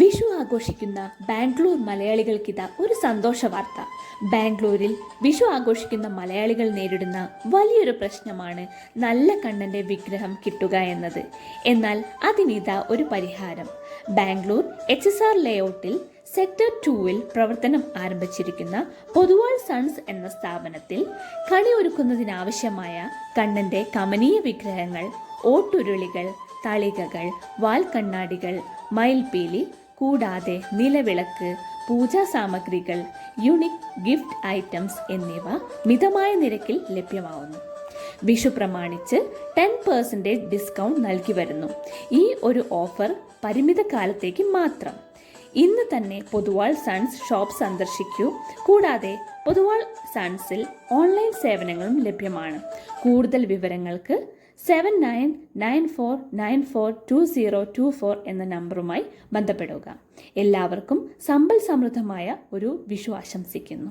വിഷു ആഘോഷിക്കുന്ന ബാംഗ്ലൂർ മലയാളികൾക്കിതാ ഒരു സന്തോഷ വാർത്ത. ബാംഗ്ലൂരിൽ വിഷു ആഘോഷിക്കുന്ന മലയാളികൾ നേരിടുന്ന വലിയൊരു പ്രശ്നമാണ് നല്ല കണ്ണന്റെ വിഗ്രഹം കിട്ടുക എന്നത്. എന്നാൽ അതിനിതാ ഒരു പരിഹാരം. ബാംഗ്ലൂർ എച്ച് എസ് ആർ ലേഔട്ടിൽ സെക്ടർ ടൂവിൽ പ്രവർത്തനം ആരംഭിച്ചിരിക്കുന്ന പൊതുവാൾ സൺസ് എന്ന സ്ഥാപനത്തിൽ കണിയൊരുക്കുന്നതിനാവശ്യമായ കണ്ണന്റെ കമനീയ വിഗ്രഹങ്ങൾ ഓട്ടുരുളികൾ തളികകൾ വാൽക്കണ്ണാടികൾ മയിൽപീലി കൂടാതെ നിലവിളക്ക് പൂജാ സാമഗ്രികൾ യുണിക് ഗിഫ്റ്റ് ഐറ്റംസ് എന്നിവ മിതമായ നിരക്കിൽ ലഭ്യമാവുന്നു. വിഷു പ്രമാണിച്ച് ടെൻ പെർസെന്റേജ് ഡിസ്കൗണ്ട് നൽകി വരുന്നു. ഈ ഒരു ഓഫർ പരിമിത കാലത്തേക്ക് മാത്രം. ഇന്ന് തന്നെ പൊതുവാൾ സൺസ് ഷോപ്പ് സന്ദർശിക്കൂ. കൂടാതെ പൊതുവാൾ സൺസിൽ ഓൺലൈൻ സേവനങ്ങളും ലഭ്യമാണ്. കൂടുതൽ വിവരങ്ങൾക്ക് seven nine nine four nine four two zero two four എന്ന നമ്പറുമായി ബന്ധപ്പെടുക. എല്ലാവർക്കും സമ്പൽ സമൃദ്ധമായ ഒരു വിഷു ആശംസിക്കുന്നു.